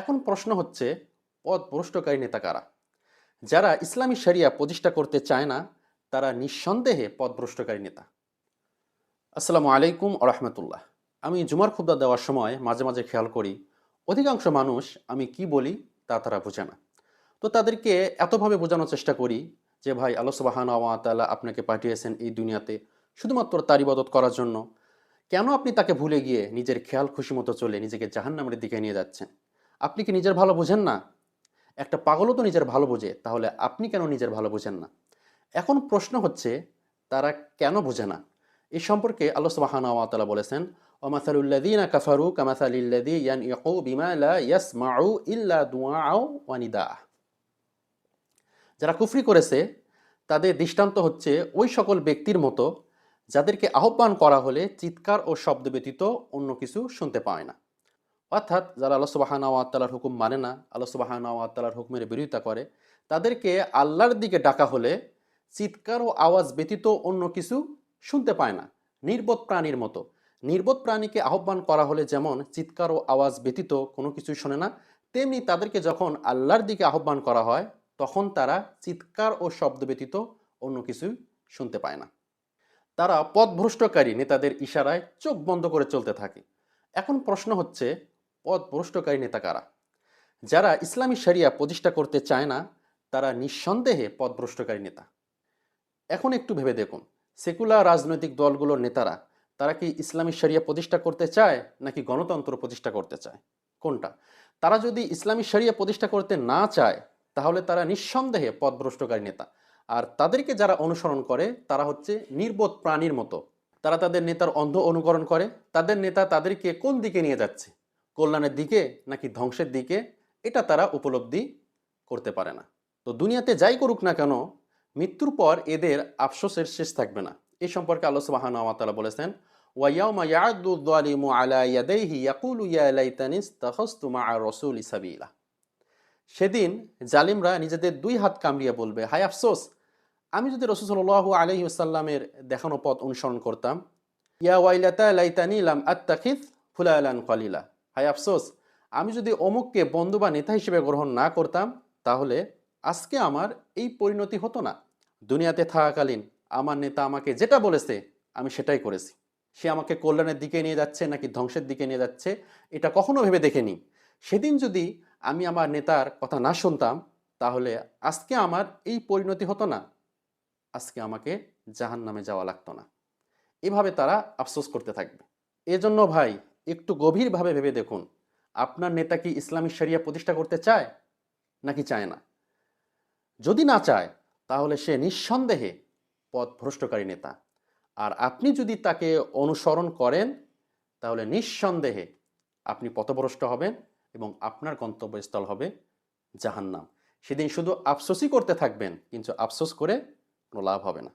এখন প্রশ্ন হচ্ছে পদ ভ্রষ্টকারী নেতা কারা? যারা ইসলামী শরিয়া প্রতিষ্ঠা করতে চায় না, তারা নিঃসন্দেহে পদভ্রষ্টকারী নেতা। আসসালামু আলাইকুম রহমতুল্লাহ। আমি জুমার খুদ্া দেওয়ার সময় মাঝে মাঝে খেয়াল করি, অধিকাংশ মানুষ আমি কি বলি তা তারা বোঝে না। তো তাদেরকে এতভাবে বোঝানোর চেষ্টা করি যে, ভাই, আল্লাহ সুবাহান আপনাকে পাঠিয়েছেন এই দুনিয়াতে শুধুমাত্র তার ইবাদত করার জন্য। কেন আপনি তাকে ভুলে গিয়ে নিজের খেয়াল খুশি মতো চলে নিজেকে জাহান্নামের দিকে নিয়ে যাচ্ছেন? আপনি কি নিজের ভালো বোঝেন না? একটা পাগলও তো নিজের ভালো বোঝে, তাহলে আপনি কেন নিজের ভালো বোঝেন না? এখন প্রশ্ন হচ্ছে, তারা কেন বোঝে না? এই সম্পর্কে আল্লাহ সুবাহান তাআলা বলেছেন ওমাসালুল্লাদিনা কাফারু কামাসালিল্লাদি ইয়ান ইকু বিমা লা ইয়াসমাউ ইল্লা দুআআ ওয়া নিদা যারা কুফরি করেছে, তাদের দৃষ্টান্ত হচ্ছে ওই সকল ব্যক্তির মতো, যাদেরকে আহ্বান করা হলে চিৎকার ও শব্দ ব্যতীত অন্য কিছু শুনতে পায় না। অর্থাৎ যারা আল্লাহ সুবাহানা আত্মালার হুকুম মানে না, আল্লাহ সুবাহানা আত্মালার হুকুমের বিরোধিতা করে, তাদেরকে আল্লাহর দিকে ডাকা হলে চিৎকার ও আওয়াজ ব্যতীত অন্য কিছু শুনতে পায় না। নির্বোধ প্রাণীর মতো। নির্বোধ প্রাণীকে আহ্বান করা হলে যেমন চিৎকার ও আওয়াজ ব্যতীত কোনো কিছুই শোনে না, তেমনি তাদেরকে যখন আল্লাহর দিকে আহ্বান করা হয়, তখন তারা চিৎকার ও শব্দ ব্যতীত অন্য কিছুই শুনতে পায় না। তারা পথভ্রষ্টকারী নেতাদের ইশারায় চোখ বন্ধ করে চলতে থাকে। এখন প্রশ্ন হচ্ছে পথভ্রষ্টকারী নেতা কারা? যারা ইসলামী শরিয়া প্রতিষ্ঠা করতে চায় না, তারা নিঃসন্দেহে পথভ্রষ্টকারী নেতা। এখন একটু ভেবে দেখুন, সেকুলার রাজনৈতিক দলগুলোর নেতারা, তারা কি ইসলামী শরিয়া প্রতিষ্ঠা করতে চায়, নাকি গণতন্ত্র প্রতিষ্ঠা করতে চায়? কোনটা? তারা যদি ইসলামী শরিয়া প্রতিষ্ঠা করতে না চায়, তাহলে তারা নিঃসন্দেহে পথভ্রষ্টকারী নেতা। আর তাদেরকে যারা অনুসরণ করে, তারা হচ্ছে নির্বোধ প্রাণীর মতো। তারা তাদের নেতার অন্ধ অনুকরণ করে, তাদের নেতা তাদেরকে কোন দিকে নিয়ে যাচ্ছে? কল্যাণের দিকে নাকি ধ্বংসের দিকে, এটা তারা উপলব্ধি করতে পারে না। তো দুনিয়াতে যাই করুক না কেন, মৃত্যুর পর এদের আফসোসের শেষ থাকবে না। এই সম্পর্কে আল্লাহ সুবাহান তালা বলেছেন আলা ইয়া রাসূলি সেদিন জালিমরা নিজেদের দুই হাত কামড়িয়ে বলবে হাই আফসোস, আমি যদি রসুল্লাহ আলহি আসাল্লামের দেখানো পথ অনুসরণ করতাম, ইয়া ওয়াইলাতা লাইতানি লাম আত্তাখিদ ফুলালান কলিলা হাই আফসোস, আমি যদি অমুককে বন্ধু বা নেতা হিসেবে গ্রহণ না করতাম, তাহলে আজকে আমার এই পরিণতি হতো না। দুনিয়াতে থাকাকালীন আমার নেতা আমাকে যেটা বলেছে, আমি সেটাই করেছি। সে আমাকে কল্যাণের দিকে নিয়ে যাচ্ছে নাকি ধ্বংসের দিকে নিয়ে যাচ্ছে, এটা কখনো ভেবে দেখেনি। সেদিন যদি আমি আমার নেতার কথা না শুনতাম, তাহলে আজকে আমার এই পরিণতি হতো না। আজকে আমাকে জাহান নামে যাওয়া লাগতো না। এভাবে তারা আফসোস করতে থাকবে। এজন্য ভাই একটু গভীরভাবে ভেবে দেখুন। আপনার নেতা কি ইসলামী শরিয়া প্রতিষ্ঠা করতে চায়? নাকি চায় না? যদি না চায়, তাহলে সে নিঃসন্দেহে পথ ভ্রষ্টকারী নেতা। আর আপনি যদি তাকে অনুসরণ করেন, তাহলে নিঃসন্দেহে আপনি পথভ্রষ্ট হবেন এবং আপনার গন্তব্যস্থল হবে জাহান্নাম। সেদিন শুধু আফসোসই করতে থাকবেন, কিন্তু আফসোস করে কোনো লাভ হবে না।